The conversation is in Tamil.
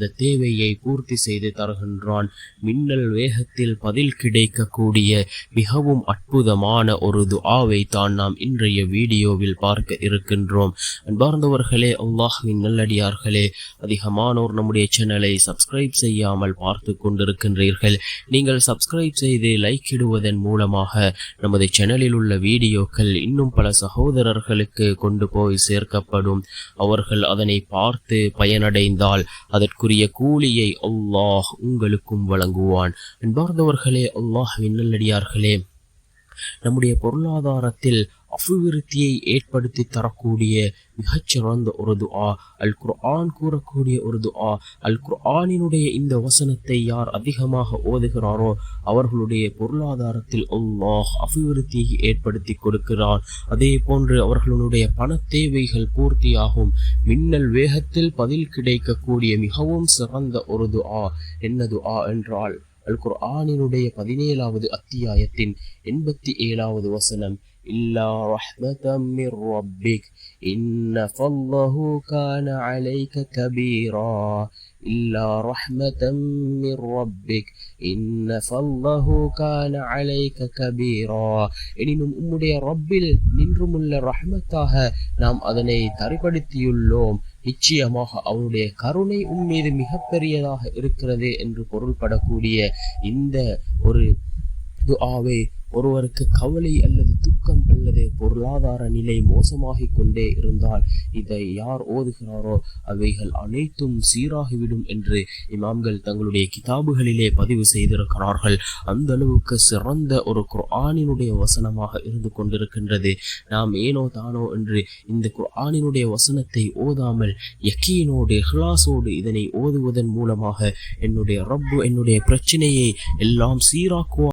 அந்த தேவையை பூர்த்தி செய்து தருகின்றான். மின்னல் வேகத்தில் பதில் கிடைக்கக்கூடிய மிகவும் அற்புதமான ஒரு துஆவை தான் நாம் இன்றைய வீடியோவில் பார்க்க இருக்கின்றோம். அன்பார்ந்தவர்களே அல்லாஹ்வின் நல்லடியார்களே அதிகமானோர் நம்முடைய சேனலை சப்ஸ்கிரைப் செய்யாமல் பார்த்து கொண்டிருக்கின்றீர்கள். நீங்கள் சப்ஸ்கிரைப் செய்து லைக் இடுவதன் மூலமாக நமது சேனலில் உள்ள வீடியோக்கள் இன்னும் பல சகோதரர்களுக்கு கொண்டு போய் சேர்க்கப்படும். அவர்கள் அதனை பார்த்து பயனடைந்தால் அதற்குரிய கூலியை அல்லாஹ் உங்களுக்கும் வழங்குவான். அன்பார்ந்தவர்களே அல்லாஹ் விண்ணல்லடியார்களே நம்முடைய பொருளாதாரத்தில் அபிவிருத்தியை ஏற்படுத்தி தரக்கூடிய மிகச்சிறந்த ஒரு துஆ. அல் குர்ஆன் கூறக்கூடிய ஒரு துஆ. அல் குர்ஆனினுடைய இந்த வசனத்தை யார் அதிகமாக ஓதுகிறாரோ அவர்களுடைய பொருளாதாரத்தில் அல்லாஹ் அபிவிருத்தியை ஏற்படுத்தி கொடுக்கிறான். அதே போன்று அவர்களுடைய பண தேவைகள் பூர்த்தியாகும். மின்னல் வேகத்தில் பதில் கிடைக்கக்கூடிய மிகவும் சிறந்த ஒரு துஆ. என்ன துஆ என்றால் அல் குர்ஆனினுடைய பதினேழாவது அத்தியாயத்தின் எண்பத்தி ஏழாவது வசனம். இல்லா ரஹ்மதம் மிர் ரப்பிக் இன்ன ஃபல்லஹு கான அலைக கபீரா இல்லா ரஹ்மதம் மிர் ரப்பிக் இன்ன ஃபல்லஹு கான அலைக கபீரா எனினும் உம்முடைய ரப்பில் நின்றுமுள்ள ரஹ்மத்தாக நாம் அதனை தரிப்படுத்தியுள்ளோம். நிச்சயமாக அவனுடைய கருணை உம்மீது மிகப்பெரியதாக இருக்கிறது என்று பொருள்படக்கூடிய இந்த ஒரு துஆவை ஒருவருக்கு கவலை அல்லது துக்கம் பொருளாதார நிலை மோசமாகிக் கொண்டே இருந்தால் இதை யார் ஓதுகிறாரோ அவைகள் அனைத்தும் சீராகிவிடும் என்று இமாம்கள் தங்களுடைய கிதாபுகளிலே பதிவு செய்திருக்கிறார்கள். அந்த அளவுக்கு சிறந்த ஒரு குர்ஆனினுடைய வசனமாக இருந்து கொண்டிருக்கின்றது. நாம் ஏனோ தானோ என்று இந்த குர்ஆனினுடைய வசனத்தை ஓதாமல் யக்கீனோடு ஹிலாஸோடு இதனை ஓதுவதன் மூலமாக என்னுடைய ரப்பு என்னுடைய பிரச்சனையை எல்லாம் சீராக்குவார்